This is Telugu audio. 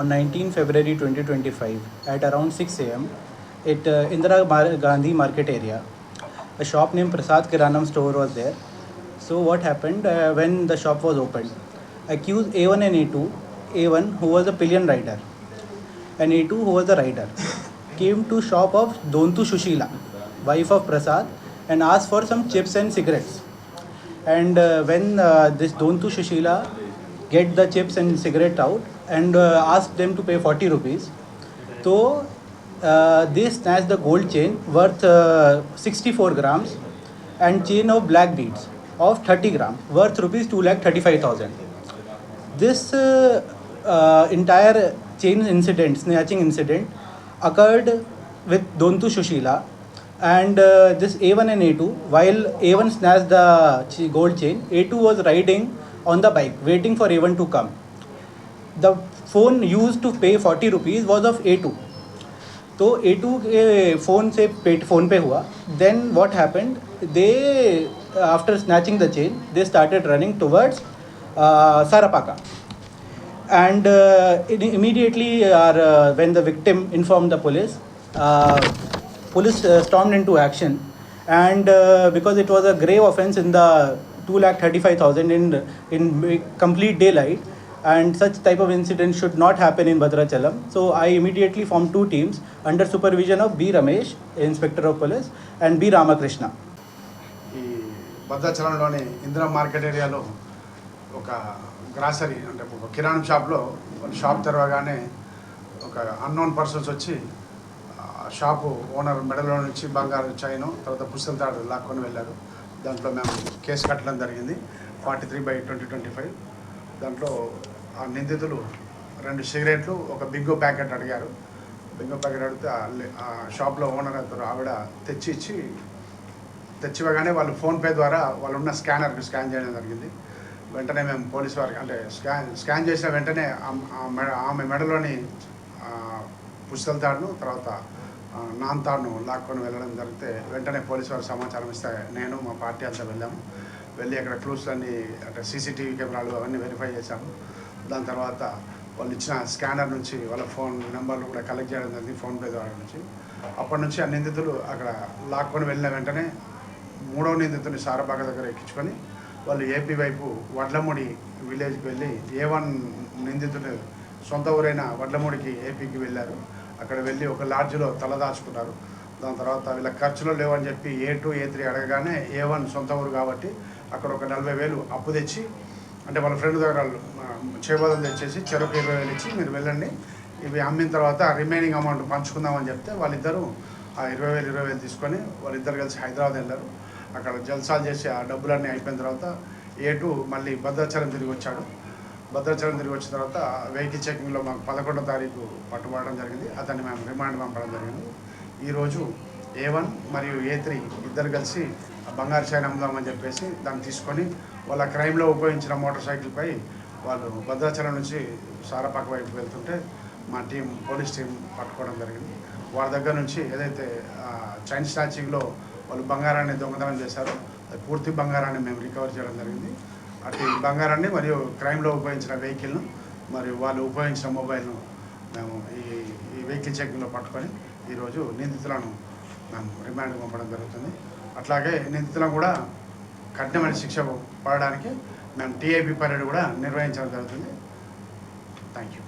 on 19 February 2025 at around 6 am at uh, Indira Gandhi market area. A shop named Prasad Kiranam store was there. So what happened uh, when the shop was opened? Accused A1 and A2, A1 who was a pillion rider and A2 who was the rider came to shop of Dontu Shushila, wife of Prasad and asked for some chips and cigarettes. And uh, when uh, this Dontu Shushila get the chips and cigarette out and uh, them to pay 40 rupees, so uh, they snatched the gold chain worth uh, 64 grams and chain of black beads of 30 grams worth rupees 2 lakh 35,000. This uh, uh, entire chain incident, snatching incident, occurred with Dontu Shushila and uh, this A1 and A2. While A1 snatched the gold chain, A2 was riding on the bike, waiting for A1 to come. The use to pay forty rupees was off a two to a two के फ़ोन से पेट फ़ोन पे हुआ. Then what happened they after snatching the chain they started running towards Sarapaka and immediately are when the victim inform the police police storm in to action and because it was a grave offence in the 2 lakh 35000 in in complete daylight and such type of incident should not happen in Bhadrachalam. So I immediately formed two teams under supervision of B. Ramesh, Inspector of Police, and B. Ramakrishna. ఈ భద్రాచలంలోని ఇందిరా మార్కెట్ ఏరియాలో ఒక గ్రాసరీ అంటే ఒక కిరాణం షాప్లో వాళ్ళు షాప్ తెరవగానే ఒక అన్నోన్ పర్సన్స్ వచ్చి ఆ షాపు ఓనర్ మెడలో నుంచి బంగారు చైను తర్వాత పుస్తల తాడు లాక్కొని వెళ్ళారు దాంట్లో మేము కేసు కట్టడం జరిగింది. Forty three by twenty twenty five. దాంట్లో ఆ నిందితులు రెండు సిగరెట్లు ఒక బింగో ప్యాకెట్ అడిగారు. బింగో ప్యాకెట్ అడిగితే ఆ షాప్లో ఓనర్ అతను ఆవిడ తెచ్చి ఇచ్చి తెచ్చివ్వగానే వాళ్ళు ఫోన్పే ద్వారా వాళ్ళు ఉన్న స్కానర్కి స్కాన్ చేయడం జరిగింది. వెంటనే మేము పోలీస్ వారికి అంటే స్కాన్ స్కాన్ చేసిన వెంటనే ఆమె మెడలోని పుస్తల తాడును తర్వాత నాంతాను లాక్కొని వెళ్ళడం జరిగితే వెంటనే పోలీస్ వారు సమాచారం ఇస్తే నేను మా పార్టీ అంతా వెళ్ళాము. వెళ్ళి అక్కడ క్లూస్ అన్ని అంటే సీసీటీవీ కెమెరాలు అవన్నీ వెరిఫై చేశాము. దాని తర్వాత వాళ్ళు ఇచ్చిన స్కానర్ నుంచి వాళ్ళ ఫోన్ నెంబర్లు కూడా కలెక్ట్ చేయడం జరిగింది ఫోన్పే ద్వారా నుంచి. అప్పటి నుంచి ఆ నిందితులు అక్కడ లాక్కొని వెళ్ళిన వెంటనే మూడవ నిందితుని సారబాగ దగ్గర ఎక్కించుకొని వాళ్ళు ఏపీ వైపు వడ్లముడి విలేజ్కి వెళ్ళి ఏ వన్ నిందితుడు సొంత ఊరైన వడ్లముడికి ఏపీకి వెళ్ళారు. అక్కడ వెళ్ళి ఒక లాడ్జ్లో తలదాచుకున్నారు దాని తర్వాత వీళ్ళ ఖర్చులు లేవని చెప్పి ఏ టూ ఏ త్రీ అడగగానే ఏ వన్ సొంత ఊరు కాబట్టి అక్కడ ఒక నలభై వేలు అప్పు తెచ్చి అంటే వాళ్ళ ఫ్రెండ్ దగ్గర చేబదలు తెచ్చేసి చెరకు ఇరవై వేలు ఇచ్చి మీరు వెళ్ళండి. ఇవి అమ్మిన తర్వాత రిమైనింగ్ అమౌంట్ పంచుకుందామని చెప్తే వాళ్ళిద్దరూ ఆ ఇరవై వేలు ఇరవై వేలు తీసుకొని వాళ్ళిద్దరు కలిసి హైదరాబాద్ వెళ్ళారు. అక్కడ జల్సాలు చేసి ఆ డబ్బులన్నీ అయిపోయిన తర్వాత ఏటు మళ్ళీ భద్రాచలం తిరిగి వచ్చాడు. భద్రాచలం తిరిగి వచ్చిన తర్వాత వెహికల్ చెకింగ్లో మాకు పదకొండో తారీఖు పట్టుబడడం జరిగింది. అతన్ని మేము రిమాండ్ పంపడం జరిగింది. ఈరోజు ఏ వన్ మరియు ఏ త్రీ ఇద్దరు కలిసి బంగారు చైన్ అమ్ముదామని చెప్పేసి దాన్ని తీసుకొని వాళ్ళ క్రైమ్లో ఉపయోగించిన మోటార్ సైకిల్పై వాళ్ళు భద్రాచలం నుంచి సారపాక వైపు వెళ్తుంటే మా టీం పోలీస్ టీం పట్టుకోవడం జరిగింది. వాళ్ళ దగ్గర నుంచి ఏదైతే చైన్ స్నాచింగ్లో వాళ్ళు బంగారాన్ని దొంగతనం చేశారో అది పూర్తి బంగారాన్ని మేము రికవర్ చేయడం జరిగింది. అటు బంగారాన్ని మరియు క్రైమ్లో ఉపయోగించిన వెహికల్ను మరియు వాళ్ళు ఉపయోగించిన మొబైల్ను మేము ఈ ఈ వెహికల్ చెక్కింగ్లో పట్టుకొని ఈరోజు నిందితులను మేము రిమాండ్ పంపడం జరుగుతుంది. అట్లాగే నిందితులను కూడా కఠినమైన శిక్ష పడడానికి మేము టీఐపీ పరేడ్ కూడా నిర్వహించడం జరుగుతుంది. Thank you